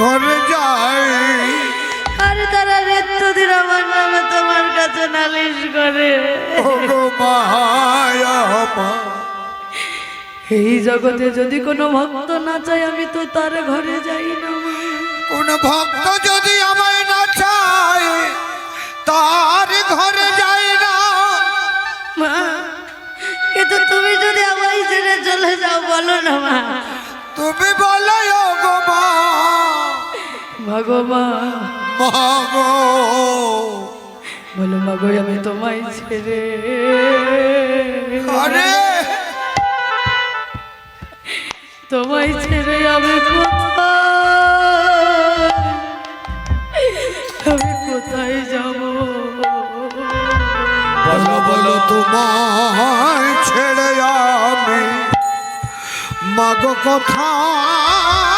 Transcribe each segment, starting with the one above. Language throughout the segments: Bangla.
ঘরে যাই। আরে তারা নিত্যদিন আমার নামে তোমার কাছে নালিশ করে? এই জগতে যদি কোনো ভক্ত না চাই আমি তো তার ঘরে যাই না। কোন ভক্ত যদি আমায় না চায় তার ঘরে যাই না। মা কিন্তু তুমি যদি আমায় ছেড়ে চলে যাও বলো না মা। তুমি বলো গো মা। ভগবান বলো মা গো আমি তোমায় ছেড়ে তোমায় ছেড়ে আমি। কোথায় আমি কোথায় যাব বলো বলো, তোমায় ছেড়ে আমি। মাগো কোথায়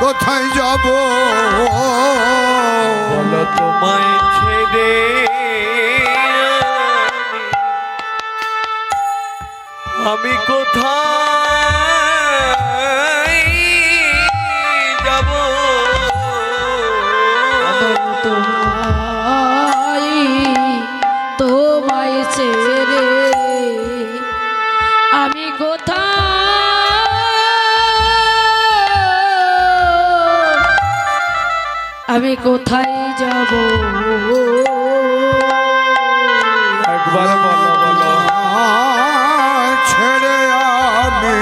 কোথায় যাব? বলো তোমায় ছেড়ে আমি কোথায় যাব? তোমায় তোমায় ছেড়ে আমি কোথায় যাব? একবার বলো বলো। ছেড়ে আমি।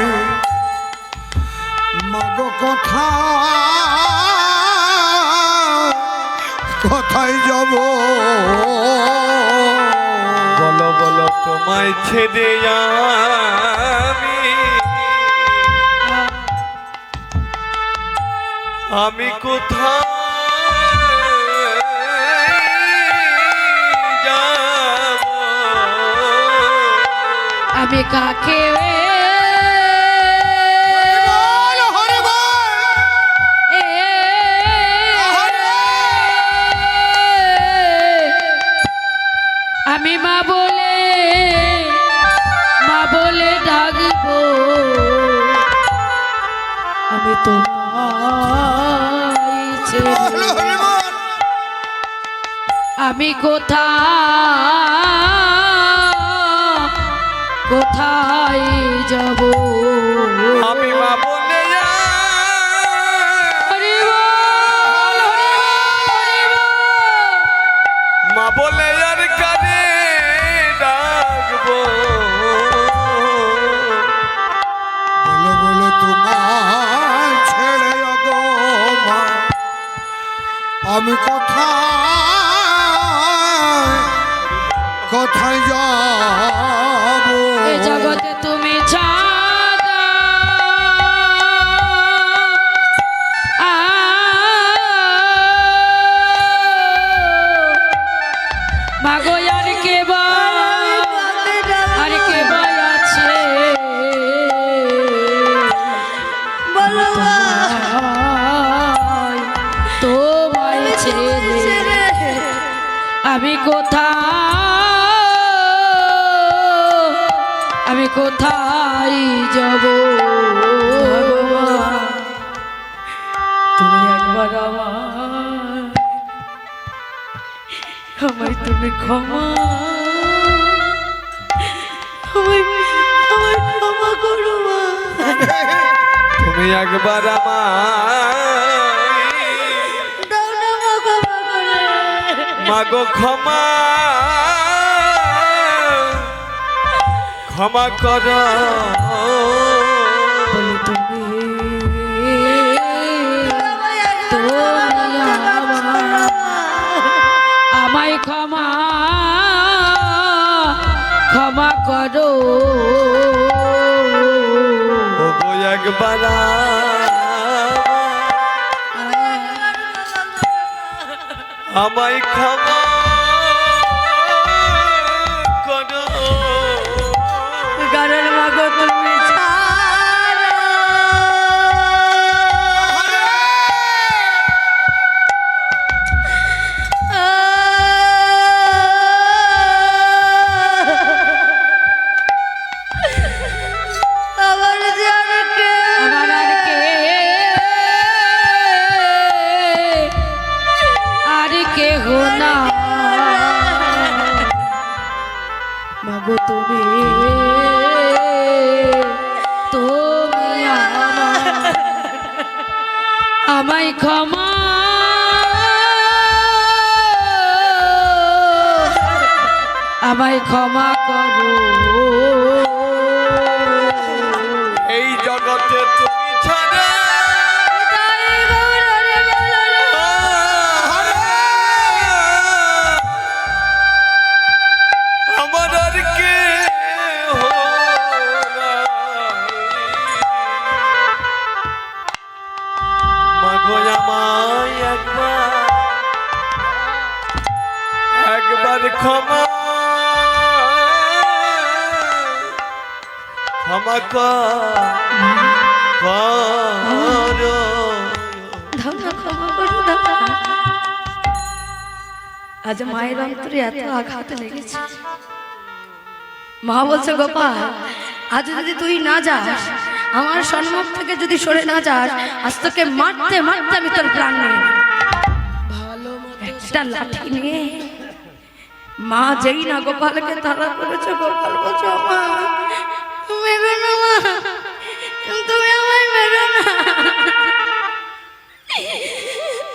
মাগো কোথায়? কোথায় যাব? বলো বলো তোমায় ছেড়ে আমি। আমি কোথায় আমি কাকে আমি মা বলে মা বলে ডাকবো। আমি বল। আমি কোথায় কোথায় যাব? আমি মা বলে হরি বল, হরি বল, হরি বল। মা বলে আর কানে ডাকবো। বলো বলো তোমায় ছেড়ে আমি কোথায় কোথায় এ জগতে কোথায় যাব? তুমি একবার আমার তুমি ক্ষমা করো তুমি একবার আমার মাগো ক্ষমা। ক্ষমা কর। আমায় ক্ষমা ক্ষমা করো। একবার আমায় ক্ষমা আমায় ক্ষমা আমায় ক্ষমা করো। এই জগতে তুমি আজ মায়ের অন্তরে এত আঘাত লেগেছে। মা বলছে, গোপাল, আজ যদি তুই না যাস, আমার সম্মুখ থেকে যদি সরে না যাস, আজ তোকে মারতে মারতে আমি তোর প্রাণ নেই একটা লাঠি নিয়ে মা যেই না গোপালকে তাড়া করেছে, গোপাল বলছো মা মেরো না, মা। তুমি আমায় মেরো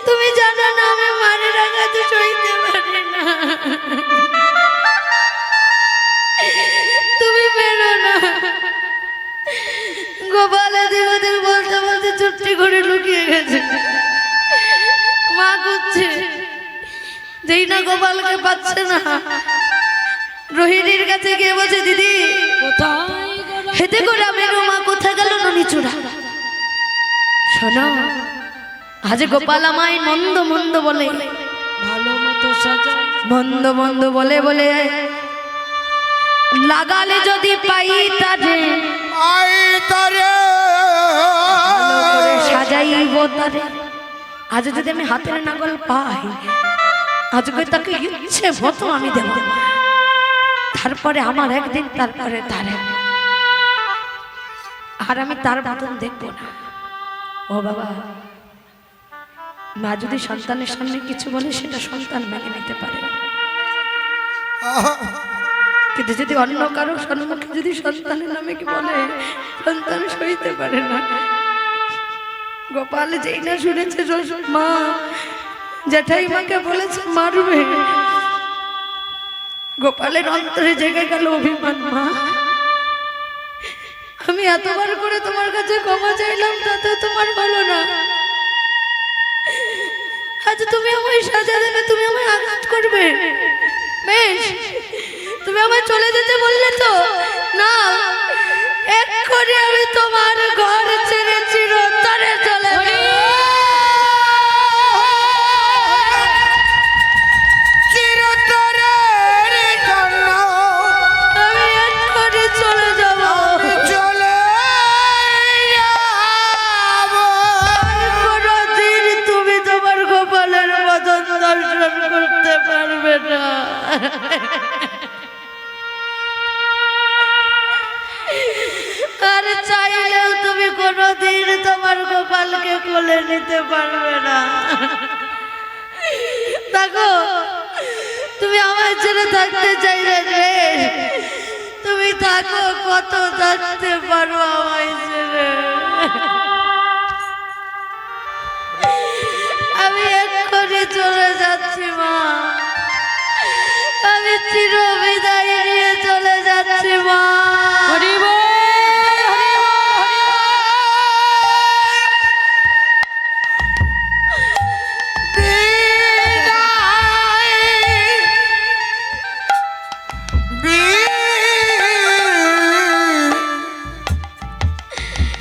তুমি জানো না মারের আঘাত সইতে পারি না। তুমি বেরো না। গোপাল বলতে বলতে চুট্টি করে লুকিয়ে গেছে। মা করছে, যেই না গোপালকে পাচ্ছে না। রোহিণীর কাছে গিয়ে বলছে, দিদি হেতে করে আমি মা কোথায় গেল ননি চূড়া শোনো আজ গোপাল আমায় মন্দ মন্দ বলে। ভালো মতো সাজা মন্দ মন্দ বলে বলে। লাগালে যদি পাই তারে আই তারে। সাজাইব তারে। আজ যদি আমি হাতের নাগল পাই আজকে তাকে ইচ্ছে মতো আমি দেব। তারপরে আমার একদিন তারপরে তার। একদিন। আর আমি তার মতন দেখব না। ও বাবা, মা যদি সন্তানের সামনে কিছু বলে, সেটা সন্তান মেনে নিতে পারে। কিন্তু যদি অন্য কারও সম্মুখে যদি সন্তানের নামে কি বলে, সন্তান সইতে পারে না। গোপাল যেই না শুনেছে মা, জ্যাঠাই মাকে বলেছে মারবে। গোপালের অন্তরে জেগে গেল অভিমান, মা। আমি এতবার করে তোমার কাছে ক্ষমা চাইলাম, তাতে তোমার ভালো না। আজ তুমি আমায় সাজা দেবে, তুমি আমায় আঘাত করবে। বেশ, তুমি আমায় চলে যেতে বললে তো? না এক করে আমি তোমার ঘর ছেড়ে চিরতরে চলে আর চাইলেও তুমি কোনদিন তোমার গোপালকে কোলে নিতে পারবে না। দেখো, তুমি আমার ছেড়ে থাকতে চাইলে রে তুমি থাকো, কত থাকতে পারো আমায় ছেড়ে। আমি এক্ষুনি চলে যাচ্ছি, মা। আমি চির বিদায় নিয়ে চলে যাচ্ছি মা।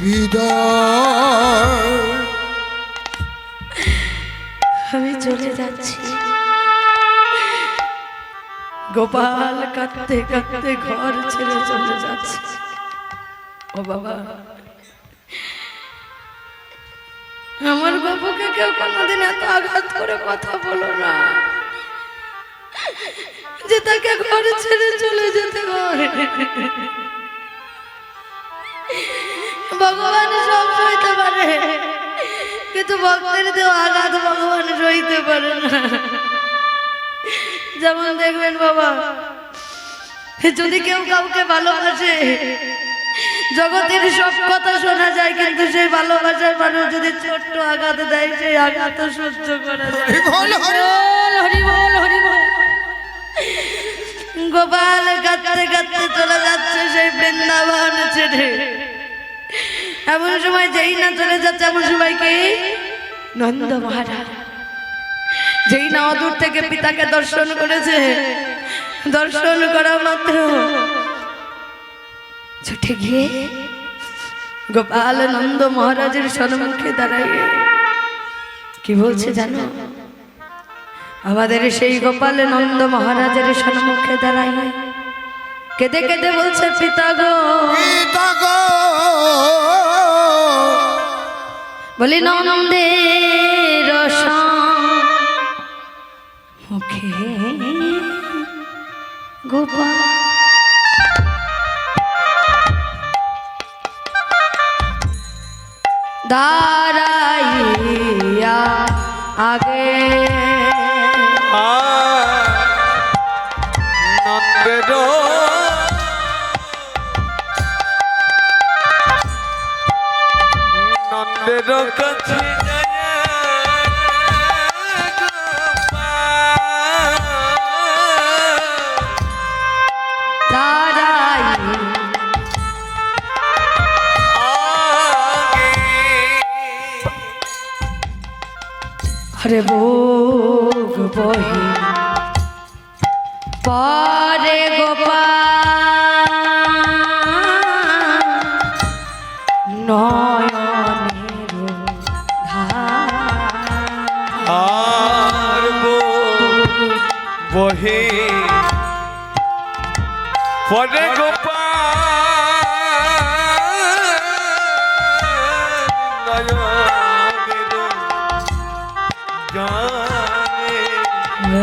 বিদায়। আমি চলে যাচ্ছি। গোপাল কাঁদতে কাঁদতে ঘর ছেড়ে চলে যাচ্ছে। ও বাবা। আমার বাবুকে কেউ কোনোদিন এত আঘাত করে কথা বলো না। যে তাকে ঘর ছেড়ে চলে যেতে হয়। ভগবান সব সইতে পারে, কিন্তু ভক্তের দেওয়া আঘাত ভগবান সইতে পারে না। যেমন দেখবেন বাবা যদি কেউ কাউকে ভালোবাসে জগতের সব কথা শোনা যায় কিন্তু সেই ভালোবাসার মানুষ যদি ছোট্ট আঘাত দেয় সেই আঘাত সহ্য করা যায়। গোপাল কাঁদতে কাঁদতে চলে যাচ্ছে সেই বৃন্দাবন ছেড়ে। এমন সময় যেই না চলে যাচ্ছে এমন সময় কি? নন্দ মহারাজ। যেই না অদূর থেকে পিতাকে দর্শন করেছে দর্শন করা মাত্র। ছুটে গিয়ে গোপাল নন্দ মহারাজের সম্মুখে দাঁড়ায়। কি বলছে জানো? আমাদের সেই গোপাল নন্দ মহারাজের সম্মুখে দাঁড়ায়। কেঁদে কেঁদে বলছে পিতা গো। পিতা গো। বলি নন্দের মুখে গোপাল দাঁড়াইয়া আগে। নন্দের নন্দের কাছে হরে ভোগ বহি। পরে নয়নের ধার আর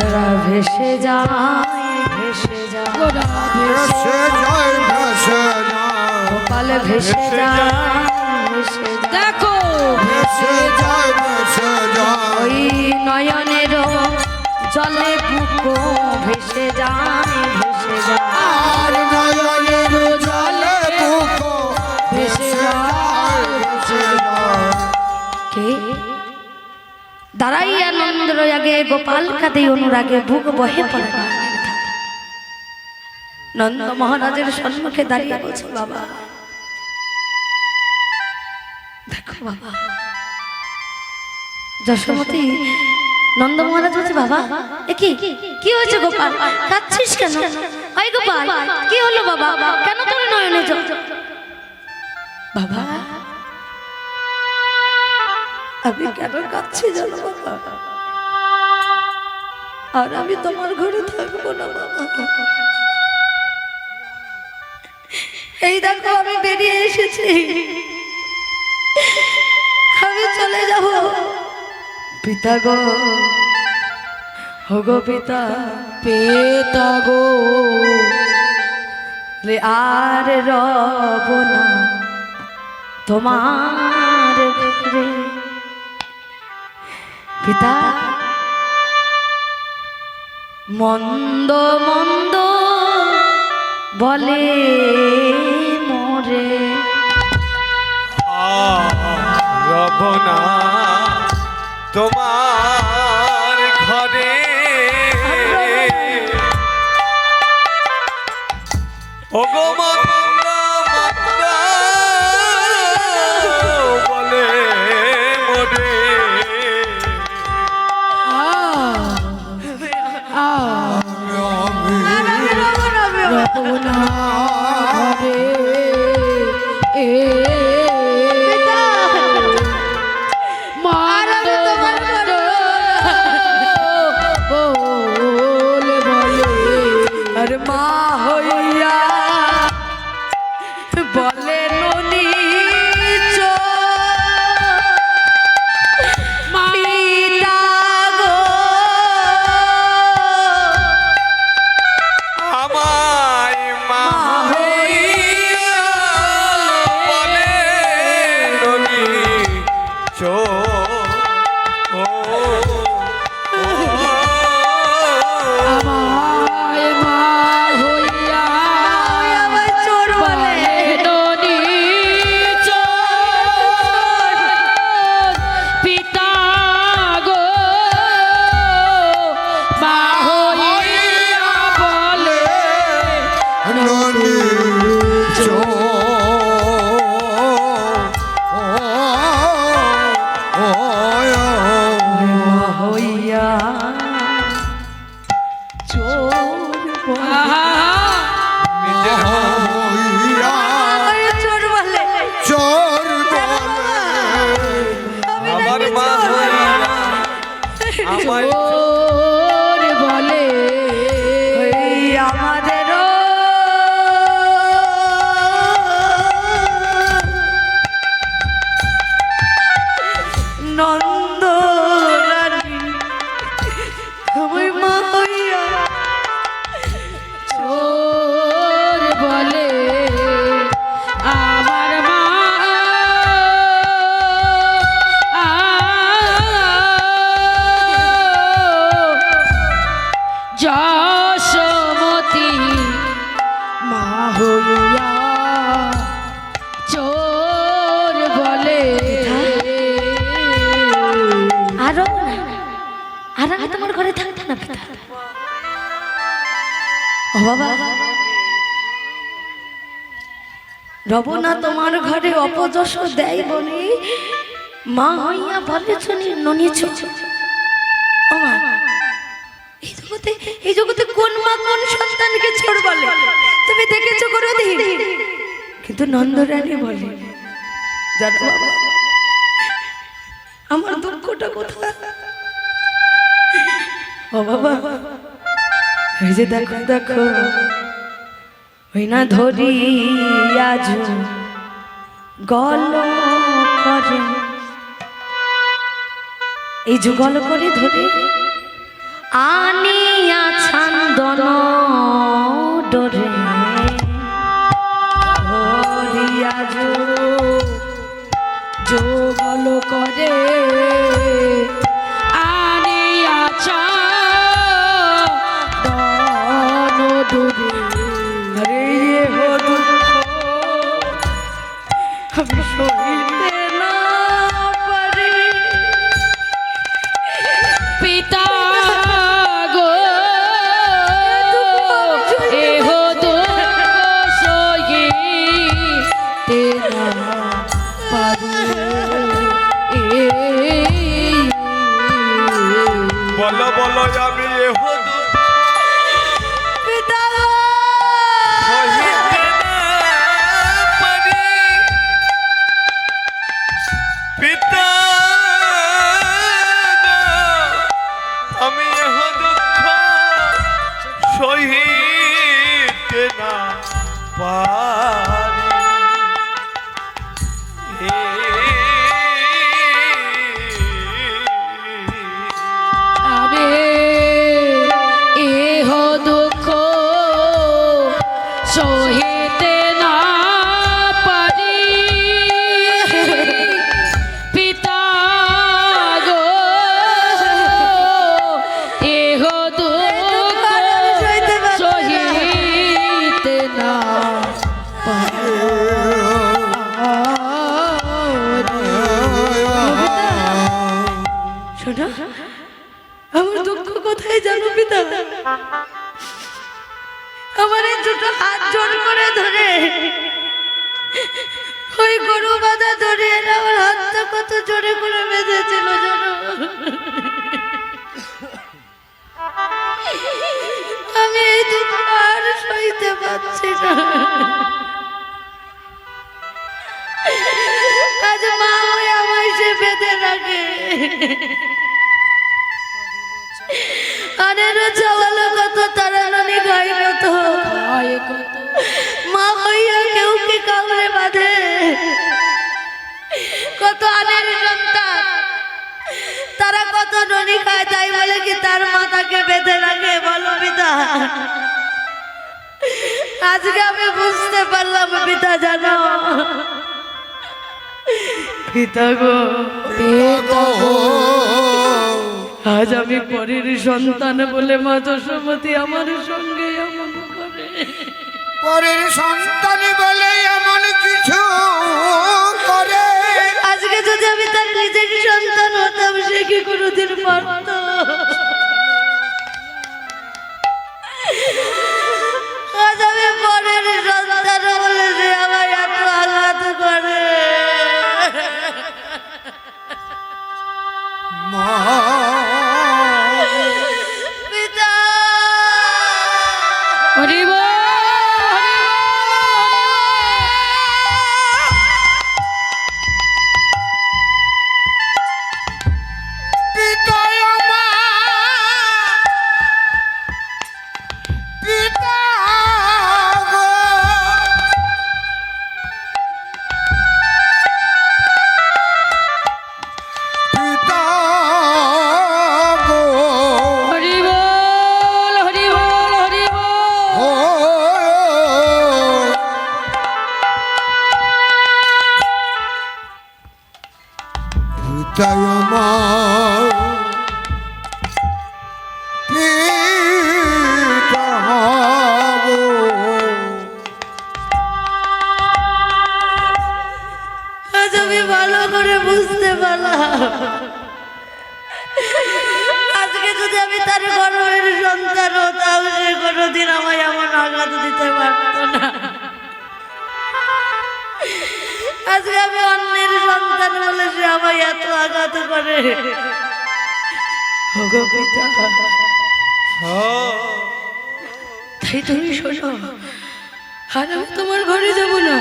ভেসে যায় ভেসে যায়। ভেসে যায় ভেসে যায়। গোপাল ভেসে যায় ভেসে যায়। দেখো। ভেসে যায় ভেসে যায়। ওই নয়নের জলে বুকো ভেসে যায় ভেসে যায়। আর নয়নের জলে বুকো ভেসে যায় ভেসে যায়। কে? দাঁড়াইয়া নন্দের আগে গোপাল কাঁদে অনুরাগে বুক বহে পড়ে নন্দ মহারাজের সম্মুখে দাঁড়িয়ে বলছে বাবা দেখো বাবা যশোমতী নন্দ মহারাজ বলছে বাবা কি? কি হয়েছে গোপাল? কাঁদছিস কেন? ওই গোপাল কি হলো বাবা? কেন তোর নয়নে বাবা আমি কেন কাঁদছি জানো বাবা? আর আমি তোমার ঘরে থাকব না বাবা। এই দেখো আমি বেরিয়ে এসেছি। আমি চলে যাব। পিতা গো হো গো পিতা। পেতা গো রে আর রব না। তোমার ঘরে পিতা। মন্দ মন্দ বলে মোরে। রবনা তোমার ঘরে। ওগো মন্দ রবনা থাকতে না রবনা তোমার ঘরে অপযশ দেয় বলে মা হইয়া বলে শুনি মা, এই জগতে এই জগতে কোন মা কোন সন্তানকে ছোড় বলে? তুমি দেখেছ করে কিন্তু নন্দরানী বলে আমার দুঃখটা কোথায়? ও বাবা। এই যে দেখো দেখো। ওই না ধরি আজ গল করে। এই যুগল করে ধরে, আনিয়া ছান্দন ডরে। ধরিয়া যোগল করে দুঃখ সহিতে না পারি। আমি জানো আমার দুটো হাত জোর করে ধরে, ওই গরু বাঁধা ধরে আমার হাতটা কত জোরে করে বেঁধেছিল জানো? আমি এই দুঃখ আর সইতে পারছি না। আজ মা আমায় সে বেঁধে রাখে আরে চাওয়ালো কত তারানি গাই কত। মা হইয়া কেউ কি কাউরে বাঁধে? কত আনের সন্তান। তারা কত ননি খায় তাই বলে কি তার মাথাকে বেঁধে রাখে? বলো পিতা। আজকে আমি বুঝতে পারলাম পিতা জানো। পিতা গো। পিতা গো। আজ আমি পরের সন্তান বলে মা যশোমতী আমার সঙ্গে এমন করে। পরের সন্তান বলে এমন কিছু করে। আজকে যদি আমি তার নিজের সন্তান হতাম সে কি কোনোদিন পারত? Oh, oh, oh. তাই তুমি শোনো আর আমি তোমার ঘরে যাব না।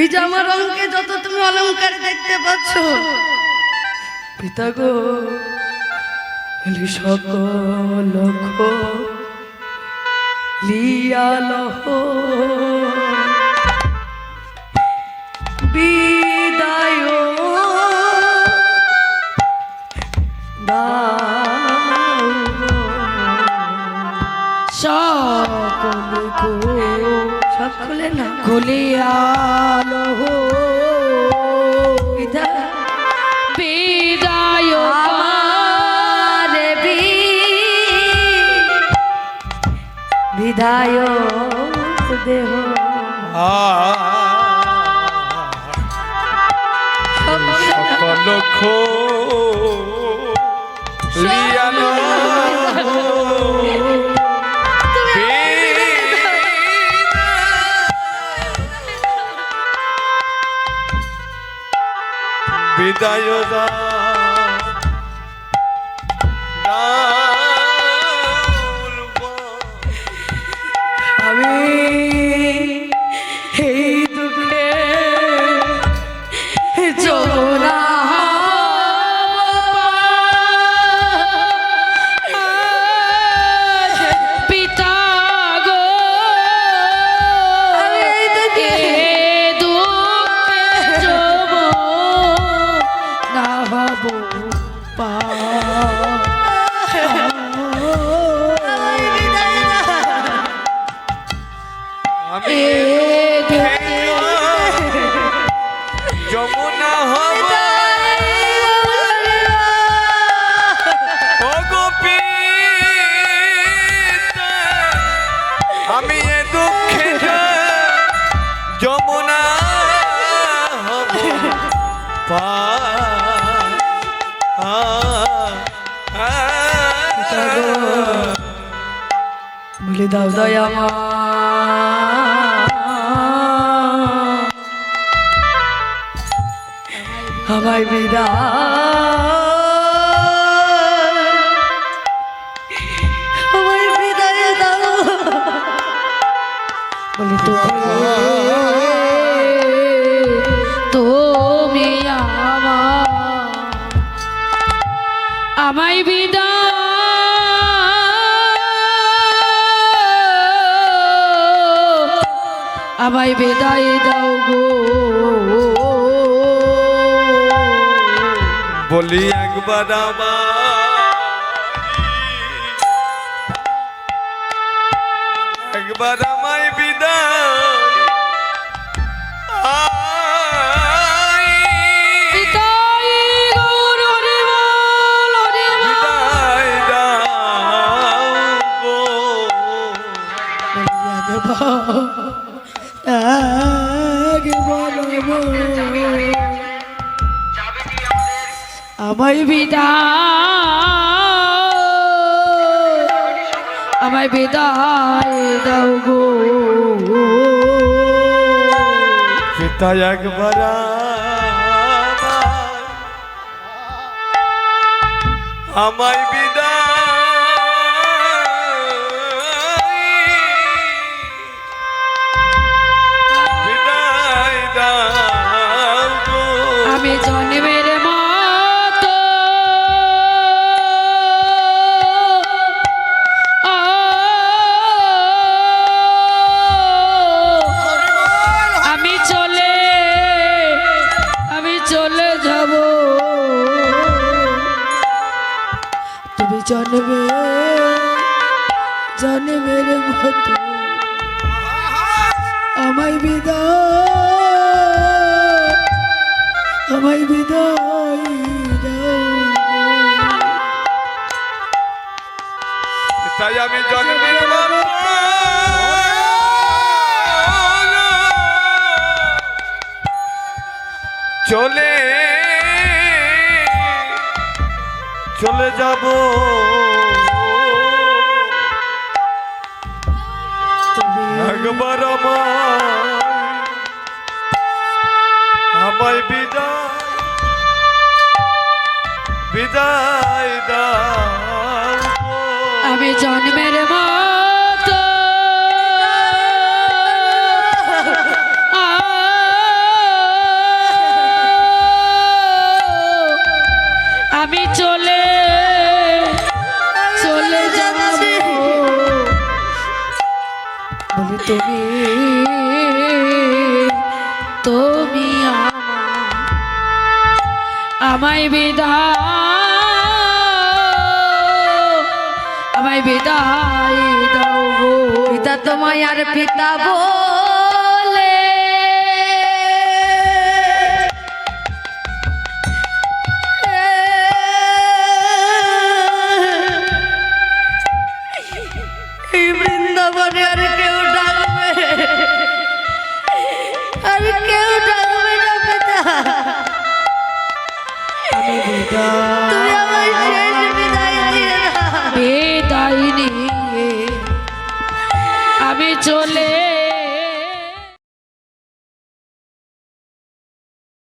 এই যে আমার অঙ্কে যত তুমি অলংকার দেখতে পাচ্ছ, পিতা গো সকল লিয়ালহ বিদায় সকল সব খুলে না খুলিয়ালো পিতা বিদায় দেহ সকল লিয়ানো বিদায় দা বলে দাও দয়া মা আমায় বিদায় বলি তুমি আমায় বিদায় আমায় বিদায় দাও গো। বলি একবার আমার একবার আমায় বিদায় আমায় বিদায় দাও গো। পিতা একবার আমায়। বিদায়। বিদায় দাও। আমি জন্মের আমায় বিদায় তাই আমি জন্মের চলে চলে যাব। একবার আমায় আমায় বিদায় বিদায় দাও আমি জন্মের তুমি তুমি আমার আমায় বিদায় আমায় বিদায় দাও পিতা তোমায় আর পিতা বল